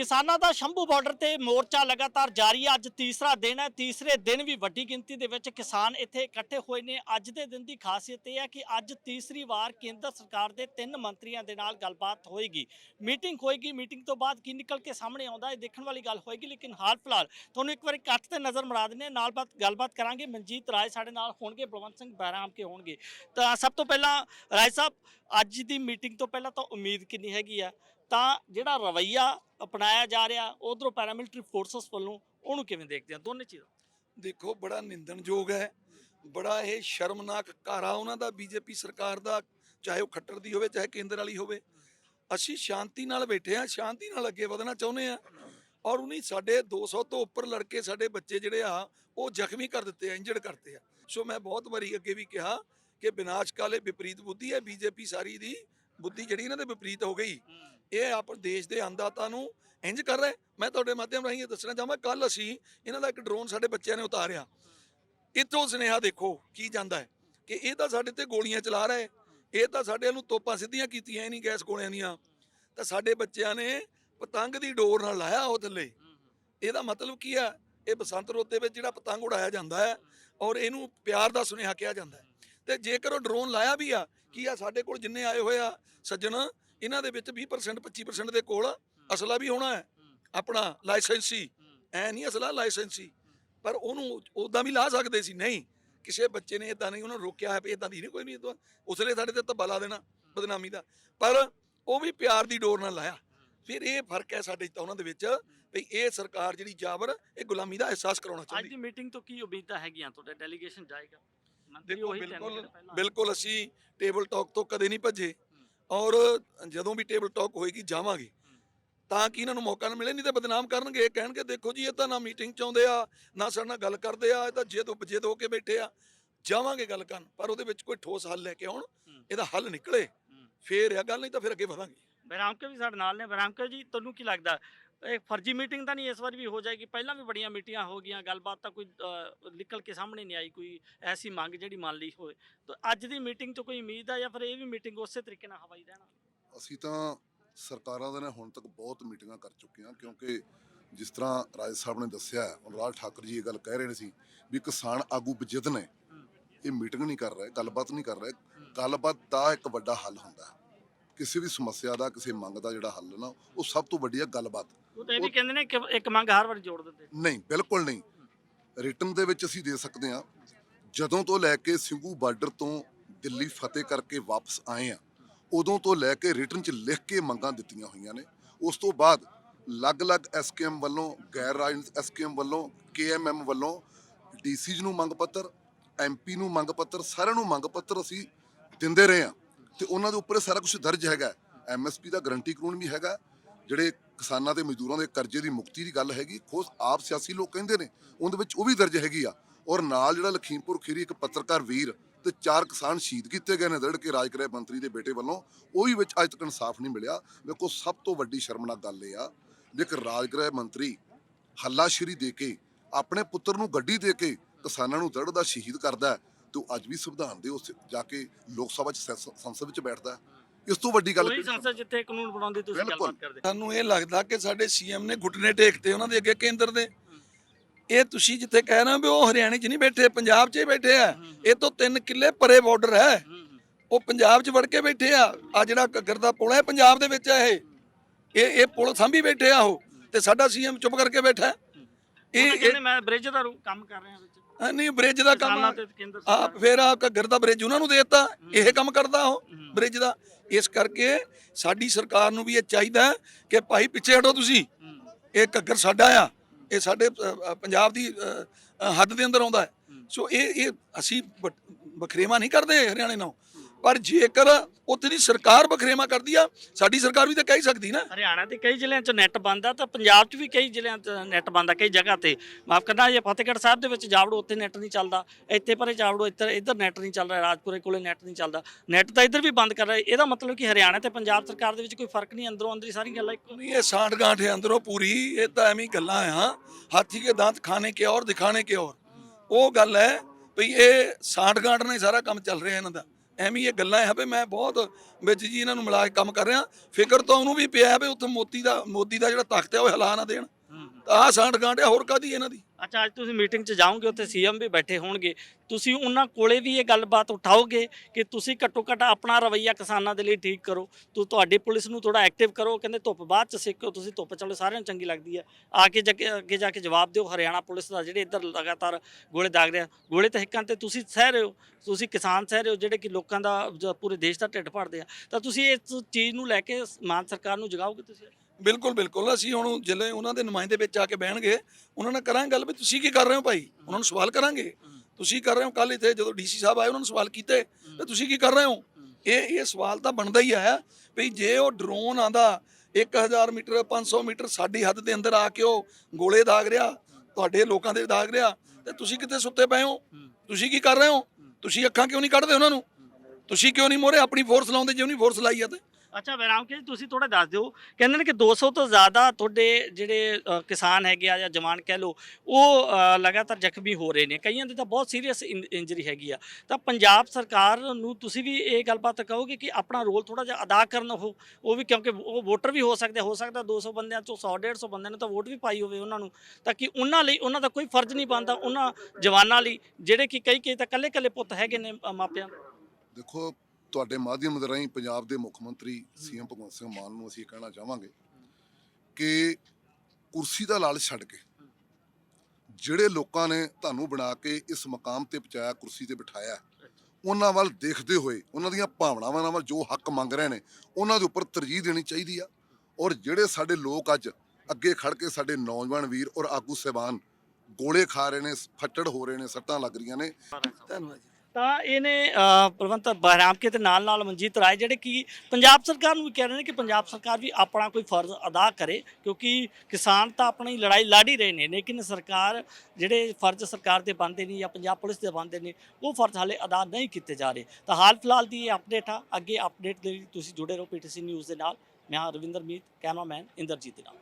ਕਿਸਾਨਾਂ ਦਾ ਸ਼ੰਭੂ ਬਾਰਡਰ ਤੇ ਮੋਰਚਾ ਲਗਾਤਾਰ ਜਾਰੀ ਹੈ ਅੱਜ ਤੀਸਰਾ ਦਿਨ ਹੈ। ਤੀਸਰੇ ਦਿਨ ਵੀ ਵੱਡੀ ਗਿਣਤੀ ਦੇ ਵਿੱਚ ਕਿਸਾਨ ਇੱਥੇ ਇਕੱਠੇ ਹੋਏ ਨੇ। ਅੱਜ ਦੇ ਦਿਨ ਦੀ ਖਾਸੀਅਤ ਇਹ ਹੈ ਕਿ ਅੱਜ ਤੀਸਰੀ ਵਾਰ ਕੇਂਦਰ ਸਰਕਾਰ ਦੇ ਤਿੰਨ ਮੰਤਰੀਆਂ ਦੇ ਨਾਲ ਗੱਲਬਾਤ ਹੋਏਗੀ। ਮੀਟਿੰਗ ਹੋਏਗੀ। ਮੀਟਿੰਗ ਤੋਂ ਬਾਅਦ ਕੀ ਨਿਕਲ ਕੇ ਸਾਹਮਣੇ ਆਉਂਦਾ ਇਹ ਦੇਖਣ ਵਾਲੀ ਗੱਲ ਹੋਏਗੀ। ਲੇਕਿਨ ਹਾਲ ਫਿਲਹਾਲ ਤੁਹਾਨੂੰ ਇੱਕ ਵਾਰੀ ਇਕੱਠ ਤੇ ਨਜ਼ਰ ਮਰਾ ਦਿੰਦੇ ਹਾਂ, ਨਾਲ ਬਾਤ ਗੱਲਬਾਤ ਕਰਾਂਗੇ। ਮਨਜੀਤ ਰਾਏ ਸਾਡੇ ਨਾਲ ਹੋਣਗੇ। ਬਲਵੰਤ ਸਿੰਘ ਬੈਰਾਮ ਕੇ ਹੋਣਗੇ। ਤਾਂ ਸਭ ਤੋਂ ਪਹਿਲਾਂ ਰਾਏ ਸਾਹਿਬ ਅੱਜ ਦੀ ਮੀਟਿੰਗ ਤੋਂ ਪਹਿਲਾਂ ਤਾਂ ਉਮੀਦ ਕਿੰਨੀ ਹੈਗੀ ਆ? ਤਾਂ ਜਿਹੜਾ ਰਵਈਆ ਅਪਣਾਇਆ ਜਾ ਰਿਹਾ, ਉਧਰੋਂ ਪੈਰਾਮਿਲਟਰੀ ਫੋਰਸਸ ਵੱਲੋਂ ਉਹਨੂੰ ਕਿਵੇਂ ਦੇਖਦੇ ਆ? ਦੋਨੇ ਚੀਜ਼ਾਂ। ਦੇਖੋ, ਬੜਾ ਨਿੰਦਣਯੋਗ ਹੈ। ਬੜਾ ਇਹ ਸ਼ਰਮਨਾਕ ਕਾਰਾ ਉਹਨਾਂ ਦਾ, ਬੀਜੇਪੀ ਸਰਕਾਰ ਦਾ, ਚਾਹੇ ਉਹ ਖੱਟਰ ਦੀ ਹੋਵੇ, ਚਾਹੇ ਕੇਂਦਰ ਵਾਲੀ ਹੋਵੇ। ਅਸੀਂ ਸ਼ਾਂਤੀ ਨਾਲ ਬੈਠੇ ਆ ਸ਼ਾਂਤੀ ਨਾਲ ਅੱਗੇ ਵਧਣਾ ਚਾਹੁੰਦੇ ਆ ਔਰ ਉਹਨੀ ਸਾਡੇ 200 ਤੋਂ ਉੱਪਰ ਲੜਕੇ, ਸਾਡੇ ਬੱਚੇ ਜਿਹੜੇ ਆ, ਉਹ ਜ਼ਖਮੀ ਕਰ ਦਿੱਤੇ ਆ ਇੰਜਰਡ ਕਰਤੇ ਆ। ਸੋ ਮੈਂ ਬਹੁਤ ਵਾਰੀ ਅੱਗੇ ਵੀ ਕਿਹਾ ਕਿ ਵਿਨਾਸ਼ ਕਾਲੇ ਵਿਪਰੀਤ ਬੁੱਧੀ ਹੈ। ਬੀਜੇਪੀ ਸਾਰੀ ਦੀ ਬੁੱਧੀ ਜਿਹੜੀ ਇਹਨਾਂ ਦੇ ਵਿਪਰੀਤ ਹੋ ਗਈ। ਇਹ ਆਪ ਦੇਸ਼ ਦੇ ਅੰਦਾਤਾ ਨੂੰ ਇੰਜ ਕਰ ਰਿਹਾ। ਮੈਂ ਤੁਹਾਡੇ ਮਾਧਿਅਮ ਰਾਹੀਂ ਇਹ ਦੱਸਣਾ ਚਾਹਾਂ ਕੱਲ ਅਸੀਂ ਇਹਨਾਂ ਦਾ ਇੱਕ ਡਰੋਨ ਸਾਡੇ ਬੱਚਿਆਂ ਨੇ ਉਤਾਰਿਆ। ਇੱਥੋਂ ਸੁਨੇਹਾ ਦੇਖੋ, ਕੀ ਜਾਂਦਾ ਹੈ? ਕਿ ਇਹ ਤਾਂ ਸਾਡੇ ਤੇ ਗੋਲੀਆਂ ਚਲਾ ਰਿਹਾ। ਹੈ ਇਹ ਤਾਂ ਸਾਡੇ ਨੂੰ ਤੋਪਾਂ ਸਿੱਧੀਆਂ ਕੀਤੀਆਂ ਹੀ ਨਹੀਂ ਗੈਸ ਗੋਲਿਆਂ ਦੀਆਂ। ਤਾਂ ਸਾਡੇ ਬੱਚਿਆਂ ਨੇ ਪਤੰਗ ਦੀ ਡੋਰ ਨਾਲ ਲਾਇਆ ਉਹ ਥੱਲੇ। ਇਹਦਾ ਮਤਲਬ ਕੀ ਹੈ? ਇਹ ਬਸੰਤ ਰੁੱਤ ਦੇ ਵਿੱਚ ਜਿਹੜਾ ਪਤੰਗ ਉਡਾਇਆ ਜਾਂਦਾ ਹੈ ਔਰ ਇਹਨੂੰ ਪਿਆਰ ਦਾ ਸੁਨੇਹਾ ਕਿਹਾ ਜਾਂਦਾ ਹੈ। ਤੇ ਜੇਕਰ ਉਹ ਡਰੋਨ ਲਾਇਆ ਵੀ ਆ, ਕੀ ਆ ਸਾਡੇ ਕੋਲ ਜਿੰਨੇ ਆਏ ਹੋਏ ਆ ਸੱਜਣ ਇਹਨਾਂ ਦੇ ਵਿੱਚ 20% 25% ਦੇ ਕੋਲ ਅਸਲਾ ਵੀ ਹੋਣਾ ਹੈ। ਆਪਣਾ ਲਾਇਸੈਂਸੀ। ਐ ਨਹੀਂ ਅਸਲਾ ਲਾਇਸੈਂਸੀ। ਪਰ ਉਹਨੂੰ ਉਦਾਂ ਵੀ ਲਾ ਸਕਦੇ ਸੀ ਨਹੀਂ। ਕਿਸੇ ਬੱਚੇ ਨੇ ਇਦਾਂ ਨਹੀਂ ਉਹਨੂੰ ਰੋਕਿਆ ਹੈ ਵੀ ਇਦਾਂ ਦੀ ਨਹੀਂ ਕੋਈ ਨਹੀਂ ਏਦਾਂ। ਉਸਲੇ ਸਾਡੇ ਤੇ ਧੱਬਾ ਲਾ ਦੇਣਾ ਬਦਨਾਮੀ ਦਾ। ਪਰ ਉਹ ਵੀ ਪਿਆਰ ਦੀ ਡੋਰ ਨਾਲ ਲਾਇਆ। ਫਿਰ ਇਹ ਫ਼ਰਕ ਹੈ ਸਾਡੇ ਤਾਂ ਉਹਨਾਂ ਦੇ ਵਿੱਚ ਵੀ ਇਹ ਸਰਕਾਰ ਜਿਹੜੀ ਜਾਬਰ ਇਹ ਗੁਲਾਮੀ ਦਾ ਅਹਿਸਾਸ ਕਰਾਉਣਾ ਅੱਜ ਚਾਹੁੰਦੀ ਦੀ ਮੀਟਿੰਗ ਤੋਂ ਕੀ ਉਮੀਦਾਂ ਹੈਗੀਆਂ? ਤੁਹਾਡੇ ਡੈਲੀਗੇਸ਼ਨ ਜਾਏਗਾ। ਦੇਖੋ ਬਿਲਕੁਲ ਬਿਲਕੁਲ ਅਸੀਂ ਟੇਬਲ ਟਾਕ ਤੋਂ ਕਦੇ ਨਹੀਂ ਭੱਜੇ। ਔਰ ਜਦੋਂ ਵੀ ਟੇਬਲ ਟਾਕ ਹੋਏਗੀ ਜਾਵਾਂਗੇ। ਤਾਂ ਕਿ ਇਹਨਾਂ ਨੂੰ ਮੌਕਾ ਨਾ ਮਿਲੇ ਨਹੀਂ ਤਾਂ ਬਦਨਾਮ ਕਰਨਗੇ। ਇਹ ਕਹਿਣਗੇ ਦੇਖੋ ਜੀ ਇਹ ਤਾਂ ਨਾ ਮੀਟਿੰਗ ਚ ਆਉਂਦੇ ਆ ਨਾ ਸਾਡੇ ਨਾਲ ਗੱਲ ਕਰਦੇ ਆ ਇਹ ਤਾਂ ਜੇ ਤੋਂ ਜਿੱਦ ਹੋ ਕੇ ਬੈਠੇ ਆ। ਜਾਵਾਂਗੇ ਗੱਲ ਕਰਨ ਪਰ ਉਹਦੇ ਵਿੱਚ ਕੋਈ ਠੋਸ ਹੱਲ ਲੈ ਕੇ ਆਉਣ। ਇਹਦਾ ਹੱਲ ਨਿਕਲੇ। ਫੇਰ ਆ ਗੱਲ ਨਹੀਂ ਤਾਂ ਫਿਰ ਅੱਗੇ ਵਧਾਂਗੇ। ਬਹਿਰਾਮਕੇ ਵੀ ਸਾਡੇ ਨਾਲ ਨੇ। ਬਹਿਰਾਮਕੇ ਜੀ ਤੁਹਾਨੂੰ ਕੀ ਲੱਗਦਾ? ਇਹ ਫਰਜ਼ੀ ਮੀਟਿੰਗ ਤਾਂ ਨਹੀਂ ਇਸ ਵਾਰ ਵੀ ਹੋ ਜਾਏਗੀ। ਪਹਿਲਾਂ ਵੀ ਬੜੀਆਂ ਮੀਟਿੰਗਾਂ ਹੋ ਗਈਆਂ ਗੱਲਬਾਤ ਤਾਂ ਕੋਈ ਨਿਕਲ ਕੇ ਸਾਹਮਣੇ ਨਹੀਂ ਆਈ ਕੋਈ ਐਸੀ ਮੰਗ ਜਿਹੜੀ ਮੰਨ ਲਈ ਹੋਵੇ। ਤਾਂ ਅੱਜ ਦੀ ਮੀਟਿੰਗ ਤੋਂ ਕੋਈ ਉਮੀਦ ਆ ਜਾਂ ਫਿਰ ਇਹ ਵੀ ਮੀਟਿੰਗ ਉਸੇ ਤਰੀਕੇ ਨਾਲ ਹਵਾਈ ਰਹਿਣਾ? ਅਸੀਂ ਤਾਂ ਸਰਕਾਰਾਂ ਦੇ ਨਾਲ ਹੁਣ ਤੱਕ ਬਹੁਤ ਮੀਟਿੰਗਾਂ ਕਰ ਚੁੱਕੇ ਹਾਂ ਕਿਉਂਕਿ ਜਿਸ ਤਰ੍ਹਾਂ ਰਾਜ ਸਾਹਿਬ ਨੇ ਦੱਸਿਆ ਅਨੁਰਾਗ ਠਾਕੁਰ ਜੀ ਇਹ ਗੱਲ ਕਹਿ ਰਹੇ ਨੇ ਸੀ ਵੀ ਕਿਸਾਨ ਆਗੂ ਬਜਿੱਦ ਨੇ। ਇਹ ਮੀਟਿੰਗ ਨਹੀਂ ਕਰ ਰਹੇ ਗੱਲਬਾਤ ਨਹੀਂ ਕਰ ਰਹੇ। ਗੱਲਬਾਤ ਦਾ ਇੱਕ ਵੱਡਾ ਹੱਲ ਹੁੰਦਾ। ਹੈ ਕਿਸੇ ਵੀ ਸਮੱਸਿਆ ਦਾ ਕਿਸੇ ਮੰਗ ਦਾ ਜਿਹੜਾ ਹੱਲ ਨਾ ਉਹ ਸਭ ਤੋਂ ਵੱਡੀ ਹੈ ਗੱਲਬਾਤ। ਉਹ ਤਾਂ ਇਹ ਵੀ ਕਹਿੰਦੇ ਨੇ ਕਿ ਇੱਕ ਮੰਗ ਹਰ ਵਾਰ ਜੋੜ ਦਿੰਦੇ ਨਹੀਂ ਬਿਲਕੁਲ ਨਹੀਂ। ਰਿਟਨ ਦੇ ਵਿੱਚ ਅਸੀਂ ਦੇ ਸਕਦੇ ਹਾਂ। ਜਦੋਂ ਤੋਂ ਲੈ ਕੇ ਸਿੰਘੂ ਬਾਰਡਰ ਤੋਂ ਦਿੱਲੀ ਫਤਿਹ ਕਰਕੇ ਵਾਪਸ ਆਏ ਆ ਉਦੋਂ ਤੋਂ ਲੈ ਕੇ ਰਿਟਨ 'ਚ ਲਿਖ ਕੇ ਮੰਗਾਂ ਦਿੱਤੀਆਂ ਹੋਈਆਂ ਨੇ। ਉਸ ਤੋਂ ਬਾਅਦ ਅਲੱਗ-ਅਲੱਗ ਐਸਕੇਐਮ ਵੱਲੋਂ ਗੈਰ ਰਾਜਨੀਤਿਕ ਐਸਕੇਐਮ ਵੱਲੋਂ ਕੇਐਮਐਮ ਵੱਲੋਂ ਡੀਸੀਜ ਨੂੰ ਮੰਗ ਪੱਤਰ ਐਮਪੀ ਨੂੰ ਮੰਗ ਪੱਤਰ ਸਾਰਿਆਂ ਨੂੰ ਮੰਗ ਪੱਤਰ ਅਸੀਂ ਦਿੰਦੇ ਰਹੇ ਆ ਤੇ ਉਹਨਾਂ ਦੇ ਉੱਪਰ ਸਾਰਾ ਕੁਝ ਦਰਜ ਹੈਗਾ ਐਮਐਸਪੀ ਦਾ ਗਰੰਟੀ ਕਾਨੂੰਨ ਵੀ ਹੈਗਾ ਜਿਹੜੇ ਕਿਸਾਨਾਂ ਤੇ ਮਜ਼ਦੂਰਾਂ ਦੇ ਕਰਜ਼ੇ ਦੀ ਮੁਕਤੀ ਦੀ ਗੱਲ ਹੈਗੀ ਖੋਸ ਆਪ ਸਿਆਸੀ ਲੋਕ ਕਹਿੰਦੇ ਨੇ, ਉਹਦੇ ਵਿੱਚ ਉਹ ਵੀ ਦਰਜ ਹੈਗੀ ਆ। ਔਰ ਨਾਲ ਜਿਹੜਾ ਲਖੀਮਪੁਰ ਖੀਰੀ ਇੱਕ ਪੱਤਰਕਾਰ ਵੀਰ ਤੇ ਚਾਰ ਕਿਸਾਨ ਸ਼ਹੀਦ ਕੀਤੇ ਗਏ ਨੇ ਦੜ ਕੇ ਰਾਜ ਕਰੇ ਮੰਤਰੀ ਦੇ ਬੇਟੇ ਵੱਲੋਂ, ਉਹ ਵੀ ਵਿੱਚ ਅੱਜ ਤੱਕ ਇਨਸਾਫ ਨਹੀਂ ਮਿਲਿਆ। ਵੇਖੋ, ਸਭ ਤੋਂ ਵੱਡੀ ਸ਼ਰਮਨਾਕ ਗੱਲ ਇਹ ਆ ਜੇਕਰ ਰਾਜ ਗ੍ਰਹਿ ਮੰਤਰੀ ਹੱਲਾਸ਼ੇਰੀ ਦੇ ਕੇ, ਆਪਣੇ ਪੁੱਤਰ ਨੂੰ ਗੱਡੀ ਦੇ ਕੇ ਕਿਸਾਨਾਂ ਨੂੰ ਦੜ ਦਾ ਸ਼ਹੀਦ ਕਰਦਾ ਤੇ ਉਹ ਅੱਜ ਵੀ ਸੰਵਿਧਾਨ ਦੇ ਉਸ ਜਾ ਕੇ ਲੋਕ ਸਭਾ ਚ ਸੈਸ- ਸੰਸਦ ਵਿੱਚ ਬੈਠਦਾ ਹੈ। ਇਸ ਤੋਂ ਵੱਡੀ ਗੱਲ ਕੋਈ ਸੰਸਦ ਜਿੱਥੇ ਕਾਨੂੰਨ ਬਣਾਉਂਦੀ ਤੁਸੀਂ ਬਿਲਕੁਲ। ਗੱਲਬਾਤ ਕਰਦੇ। ਸਾਨੂੰ ਇਹ ਲੱਗਦਾ ਕਿ ਸਾਡੇ ਸੀਐਮ ਨੇ ਘੁਟਨੇ ਟੇਕਤੇ ਉਹਨਾਂ ਦੇ ਅੱਗੇ ਕੇਂਦਰ ਦੇ। ਇਹ ਤੁਸੀਂ ਜਿੱਥੇ ਕਹਿ ਰਹੇ ਹੋ ਵੀ ਉਹ ਹਰਿਆਣੇ 'ਚ ਨਹੀਂ ਬੈਠੇ ਪੰਜਾਬ 'ਚ ਹੀ ਬੈਠੇ ਆ। ਇਹ ਤੋਂ 3 ਕਿੱਲੇ ਪਰੇ ਬਾਰਡਰ ਹੈ। ਹੂੰ ਹੂੰ ਉਹ ਪੰਜਾਬ 'ਚ ਵੜ ਕੇ ਬੈਠੇ ਆ। ਆ ਜਿਹੜਾ ਘੱਗਰ ਦਾ ਪੁਲ ਹੈ ਪੰਜਾਬ ਦੇ ਵਿੱਚ ਹੈ ਇਹ। ਇਹ ਇਹ ਪੁਲ ਸਾਂਭੀ ਬੈਠੇ ਆ ਉਹ। ਤੇ ਸਾਡਾ ਸੀਐਮ ਚੁੱਪ ਕਰਕੇ ਬੈਠਾ। ਹੈ। ਇਹ ਕਹਿੰਦੇ ਮੈਂ ਬ੍ਰਿਜ ਦਾ ਰੂ- ਕੰਮ ਕਰ ਰਿਹਾ ਵਿੱਚ। ਆ ਨਹੀਂ ਬ੍ਰਿਜ ਦਾ ਕੰਮ ਤੇ ਕੇਂਦਰ ਆ ਫਿਰ ਆ ਘੱਗਰ ਦਾ ਬ੍ਰਿਜ ਉਹਨਾਂ ਨੂੰ ਦੇਤਾ ਇਹ ਕੰਮ ਕਰਦਾ ਉਹ ਬ੍ਰਿਜ ਦਾ। ਇਸ ਕਰਕੇ ਸਾਡੀ ਸਰਕਾਰ ਨੂੰ ਵੀ ਇਹ ਚਾਹੀਦਾ ਹੈ ਕਿ ਭਾਈ ਪਿੱਛੇ ਹਟੋ ਤੁਸੀਂ। ਇਹ ਘੱਗਰ ਸਾਡਾ ਆ। ਇਹ ਸਾਡੇ ਅ, ਅ, ਪੰਜਾਬ ਦੀ ਅ, ਅ, ਹੱਦ ਦੇ ਅੰਦਰ ਆਉਂਦਾ ਹੈ। ਸੋ ਇਹ ਇਹ ਅਸੀਂ ਵ- ਵਖਰੇਵਾ ਨਹੀਂ ਕਰਦੇ ਹਰਿਆਣੇ ਨਾਲ। ਪਰ ਜੇਕਰ ਉੱਥੇ ਦੀ ਸਰਕਾਰ ਵਖਰੇਵਾ ਕਰਦੀ ਆ ਸਾਡੀ ਸਰਕਾਰ ਵੀ ਤਾਂ ਕਹਿ ਹੀ ਸਕਦੀ ਨਾ। ਹਰਿਆਣਾ ਦੇ ਕਈ ਜ਼ਿਲ੍ਹਿਆਂ 'ਚ ਨੈਟ ਬੰਦ ਆ ਤਾਂ ਪੰਜਾਬ 'ਚ ਵੀ ਕਈ ਜ਼ਿਲ੍ਹਿਆਂ 'ਚ ਨੈਟ ਬੰਦ ਆ ਕਈ ਜਗ੍ਹਾ ਤੇ। ਮਾਫ ਕਰਨਾ ਇਹ ਫਤਿਹਗੜ੍ਹ ਸਾਹਿਬ ਦੇ ਵਿੱਚ ਜਾਵੜੋ ਉੱਥੇ ਨੈਟ ਨਹੀਂ ਚੱਲਦਾ। ਇੱਥੇ ਪਰੇ ਜਾਵੜੋ ਇੱਧਰ ਇੱਧਰ ਨੈਟ ਨਹੀਂ ਚੱਲ ਰਿਹਾ ਰਾਜਪੁਰੇ ਕੋਲੇ ਨੈਟ ਨਹੀਂ ਚੱਲਦਾ। ਨੈਟ ਤਾਂ ਇੱਧਰ ਵੀ ਬੰਦ ਕਰ ਰਹੇ। ਇਹਦਾ ਮਤਲਬ ਕਿ ਹਰਿਆਣਾ ਤੇ ਪੰਜਾਬ ਸਰਕਾਰ ਦੇ ਵਿੱਚ ਕੋਈ ਫ਼ਰਕ ਨਹੀਂ ਅੰਦਰੋਂ ਅੰਦਰੀ ਸਾਰੀ ਗੱਲਾਂ ਇੱਕੋ ਨਹੀਂ ਇਹ ਸਾਂਠ ਗਾਂਠ ਹੈ ਅੰਦਰੋਂ ਪੂਰੀ। ਇਹ ਤਾਂ ਐਵੇਂ ਗੱਲਾਂ ਆ। ਹਾਥੀ ਕੇ ਦਾंत ਖਾਣੇ ਕੇ ਔਰ ਦਿਖਾਣੇ ਕੇ ਔਰ। ਉਹ ਗੱਲ ਹੈ ਵੀ ਇਹ ਸਾਂਠ ਗਾਂਠ ਨੇ ਸਾਰਾ ਕੰਮ ਚੱਲ ਰਿਹਾ ਇਹਨਾਂ ਦਾ। ਐਵੇਂ ਇਹ ਗੱਲਾਂ ਹੈ ਵੀ ਮੈਂ ਬਹੁਤ ਵਿੱਚ ਜੀ ਇਹਨਾਂ ਨੂੰ ਮਿਲਾ ਕੇ ਕੰਮ ਕਰ ਰਿਹਾ। ਫਿਕਰ ਤਾਂ ਉਹਨੂੰ ਵੀ ਪਿਆ ਵੀ ਉੱਥੇ ਮੋਤੀ ਦਾ ਮੋਦੀ ਦਾ ਜਿਹੜਾ ਤਖਤ ਹੈ ਉਹ ਹਿਲਾ ਨਾ ਦੇਣ। ਆਹ ਸਾਂਢ ਗਾਂਢ ਆ, ਹੋਰ ਕਾਦੀ ਇਹਨਾਂ ਦੀ? ਅੱਛਾ, ਅੱਜ ਤੁਸੀਂ ਮੀਟਿੰਗ 'ਚ ਜਾਓਗੇ, ਉੱਥੇ ਸੀਐਮ ਵੀ ਬੈਠੇ ਹੋਣਗੇ। ਤੁਸੀਂ ਉਹਨਾਂ ਕੋਲੇ ਵੀ ਇਹ ਗੱਲਬਾਤ ਉਠਾਓਗੇ ਕਿ ਤੁਸੀਂ ਘੱਟੋ ਘੱਟ ਆਪਣਾ ਰਵੱਈਆ ਕਿਸਾਨਾਂ ਦੇ ਲਈ ਠੀਕ ਕਰੋ। ਤੂੰ ਤੁਹਾਡੀ ਪੁਲਿਸ ਨੂੰ ਥੋੜਾ ਐਕਟਿਵ ਕਰੋ ਕਹਿੰਦੇ ਧੁੱਪ ਬਾਅਦ 'ਚ ਸੇਕੋ ਤੁਸੀਂ ਧੁੱਪ ਚਲੋ, ਸਾਰਿਆਂ ਨੂੰ ਚੰਗੀ ਲੱਗਦੀ ਹੈ ਆ ਕੇ ਜਾ ਕੇ ਅੱਗੇ ਜਾ ਕੇ ਜਵਾਬ ਦਿਓ, ਹਰਿਆਣਾ ਪੁਲਿਸ ਦਾ, ਜਿਹੜੇ ਇੱਧਰ ਲਗਾਤਾਰ ਗੋਲੇ ਦਾਗ ਰਿਹਾ ਗੋਲੇ ਤਾਂ ਹਿੱਕਾਂ ਤੇ ਤੁਸੀਂ ਸਹਿ ਰਹੇ ਹੋ, ਤੁਸੀਂ ਕਿਸਾਨ ਸਹਿ ਰਹੇ ਹੋ, ਜਿਹੜੇ ਕਿ ਲੋਕਾਂ ਦਾ, ਜ- ਪੂਰੇ ਦੇਸ਼ ਦਾ ਢਿੱਡ ਭਰਦੇ ਆ। ਤਾਂ ਤੁਸੀਂ ਇਸ ਚੀਜ਼ ਨੂੰ ਲੈ ਕੇ ਮਾਨ ਸਰਕਾਰ ਨੂੰ ਜਗਾਓਗੇ ਤੁਸੀਂ? ਬਿਲਕੁਲ ਬਿਲਕੁਲ। ਅਸੀਂ ਹੁਣ ਜਿਲੇ ਉਹਨਾਂ ਦੇ ਨੁਮਾਇੰਦੇ ਵਿੱਚ ਆ ਕੇ ਬਹਿਣਗੇ, ਉਹਨਾਂ ਨਾਲ ਕਰਾਂਗੇ ਗੱਲ ਵੀ ਤੁਸੀਂ ਕੀ ਕਰ ਰਹੇ ਹੋ ਭਾਈ? ਉਹਨਾਂ ਨੂੰ ਸਵਾਲ ਕਰਾਂਗੇ। ਤੁਸੀਂ ਕਰ ਰਹੇ ਹੋ ਕੱਲ ਇੱਥੇ ਜਦੋਂ ਡੀਸੀ ਸਾਹਿਬ ਆਏ, ਉਹਨਾਂ ਨੂੰ ਸਵਾਲ ਕੀਤੇ ਵੀ ਤੁਸੀਂ ਕੀ ਕਰ ਰਹੇ ਹੋ? ਇਹ ਇਹ ਸਵਾਲ ਤਾਂ ਬਣਦਾ ਹੀ ਆਇਆ ਵੀ ਜੇ ਉਹ ਡਰੋਨ ਆਂਦਾ 1000 ਮੀਟਰ 500 ਮੀਟਰ ਸਾਡੀ ਹੱਦ ਦੇ ਅੰਦਰ ਆ ਕੇ ਉਹ ਗੋਲੇ ਦਾਗ ਰਿਹਾ, ਤੁਹਾਡੇ ਲੋਕਾਂ ਦੇ ਦਾਗ ਰਿਹਾ, ਤੇ ਤੁਸੀਂ ਕਿੱਥੇ ਸੁੱਤੇ ਪਏ ਹੋ? ਤੁਸੀਂ ਕੀ ਕਰ ਰਹੇ ਹੋ? ਤੁਸੀਂ ਅੱਖਾਂ ਕਿਉਂ ਨਹੀਂ ਕੱਢਦੇ ਉਹਨਾਂ ਨੂੰ? ਤੁਸੀਂ ਕਿਉਂ ਨਹੀਂ ਮੋਰੇ? ਆਪਣੀ ਫੋਰਸ ਲਾਉਂਦੇ, ਜੇ ਉਹਨੀ ਫੋਰਸ ਲਾਈ ਆ ਤੇ। ਅੱਛਾ ਵੈਰਾਮ ਜੀ ਤੁਸੀਂ ਥੋੜਾ ਦੱਸ ਦਿਓ। ਕਹਿੰਦੇ ਨੇ ਕਿ 200 ਤੋਂ ਜ਼ਿਆਦਾ ਤੁਹਾਡੇ ਜਿਹੜੇ ਅ, ਕਿਸਾਨ ਹੈਗੇ ਆ ਜਾਂ ਜਵਾਨ ਕਹਿ ਲਓ ਉਹ ਅ, ਲਗਾਤਾਰ ਜ਼ਖਮੀ ਹੋ ਰਹੇ ਨੇ। ਕਈਆਂ ਦੀ ਤਾਂ ਬਹੁਤ ਸੀਰੀਅਸ ਇੰਜਰੀ ਹੈਗੀ ਆ। ਤਾਂ ਪੰਜਾਬ ਸਰਕਾਰ ਨੂੰ ਤੁਸੀਂ ਵੀ ਇਹ ਗੱਲਬਾਤ ਕਹੋਗੇ ਕਿ ਆਪਣਾ ਰੋਲ ਥੋੜਾ ਜਿਹਾ ਅਦਾ ਕਰਨ ਉਹ ਉਹ ਵੀ ਕਿਉਂਕਿ ਉਹ ਵੋਟਰ ਵੀ ਹੋ ਸਕਦੇ ਹੋ ਸਕਦਾ 200 ਬੰਦਿਆਂ ਚੋਂ 100 150 ਬੰਦਿਆਂ ਨੇ ਤਾਂ ਵੋਟ ਵੀ ਪਾਈ ਹੋਵੇ ਉਹਨਾਂ ਨੂੰ। ਤਾਂ ਕਿ ਉਹਨਾਂ ਲਈ ਉਹਨਾਂ ਦਾ ਕੋਈ ਫਰਜ਼ ਨਹੀਂ ਬਣਦਾ ਉਹਨਾਂ ਜਵਾਨਾਂ ਲਈ ਜਿਹੜੇ ਕਿ ਕਈ ਕਈ ਤਾਂ ਕੱਲੇ ਕੱਲੇ ਪੁੱਤ ਹੈਗੇ ਨੇ ਅ, ਮਾਪਿਆਂ ਦੇ। ਦੇਖੋ ਤੁਹਾਡੇ ਮਾਧਿਅਮ ਦੇ ਰਾਹੀਂ ਪੰਜਾਬ ਦੇ ਮੁੱਖ ਮੰਤਰੀ ਸੀਐਮ ਭਗਵੰਤ ਸਿੰਘ ਮਾਨ ਨੂੰ ਅਸੀਂ ਕਹਿਣਾ ਚਾਹਾਂਗੇ ਕਿ ਕੁਰਸੀ ਦਾ ਲਾਲਚ ਛੱਡ ਕੇ ਜਿਹੜੇ ਲੋਕਾਂ ਨੇ ਤੁਹਾਨੂੰ ਬਣਾ ਕੇ ਇਸ ਮਕਾਮ ਤੇ ਪਹੁੰਚਾਇਆ ਕੁਰਸੀ ਤੇ ਬਿਠਾਇਆ ਉਹਨਾਂ ਵੱਲ ਦੇਖਦੇ ਹੋਏ ਉਹਨਾਂ ਦੀਆਂ ਭਾਵਨਾਵਾਂ ਨਾਲ ਜੋ ਹੱਕ ਮੰਗ ਰਹੇ ਨੇ ਉਹਨਾਂ ਦੇ ਉੱਪਰ ਤਰਜੀਹ ਦੇਣੀ ਚਾਹੀਦੀ ਆ। ਔਰ ਜਿਹੜੇ ਸਾਡੇ ਲੋਕ ਅੱਜ ਅੱਗੇ ਖੜ ਕੇ ਸਾਡੇ ਨੌਜਵਾਨ ਵੀਰ ਔਰ ਆਗੂ ਸਹਿਬਾਨ ਗੋਲੇ ਖਾ ਰਹੇ ਨੇ ਫੱਟੜ ਹੋ ਰਹੇ ਨੇ ਸੱਟਾਂ ਲੱਗ ਰਹੀਆਂ ਨੇ ਧੰਨਵਾਦ ਤਾਂ ਇਹਨੇ ਅ, ਪ੍ਰਬੰਧਕ ਬਹਿਰਾਮ ਕੇ ਤੇ ਨਾਲ ਨਾਲ ਮਨਜੀਤ ਰਾਏ ਜਿਹੜੇ ਕਿ ਪੰਜਾਬ ਸਰਕਾਰ ਨੂੰ ਵੀ ਕਹਿ ਰਹੇ ਨੇ ਕਿ ਪੰਜਾਬ ਸਰਕਾਰ ਵੀ ਆਪਣਾ ਕੋਈ ਫਰਜ਼ ਅਦਾ ਕਰੇ ਕਿਉਂਕਿ ਕਿਸਾਨ ਤਾਂ ਆਪਣੀ ਲੜਾਈ ਲੜ ਹੀ ਰਹੇ ਨੇ ਲੇਕਿਨ ਸਰਕਾਰ ਜਿਹੜੇ ਫਰਜ਼ ਸਰਕਾਰ ਦੇ ਬਣਦੇ ਨੇ ਜਾਂ ਪੰਜਾਬ ਪੁਲਿਸ ਦੇ ਬਣਦੇ ਨੇ ਉਹ ਫਰਜ਼ ਹਾਲੇ ਅਦਾ ਨਹੀਂ ਕੀਤੇ ਜਾ ਰਹੇ। ਤਾਂ ਹਾਲ ਫਿਲਹਾਲ ਦੀ ਇਹ ਅਪਡੇਟ ਆ ਅੱਗੇ ਅਪਡੇਟ ਦੇ ਲਈ ਤੁਸੀਂ ਜੁੜੇ ਰਹੋ ਪੀਟੀਸੀ ਨਿਊਜ਼ ਦੇ ਨਾਲ। ਮੈਂ ਹਾਂ ਰਵਿੰਦਰ ਮੀਤ ਕੈਮਰਾਮੈਨ ਇੰਦਰਜੀਤ ਦੇ ਨਾਲ।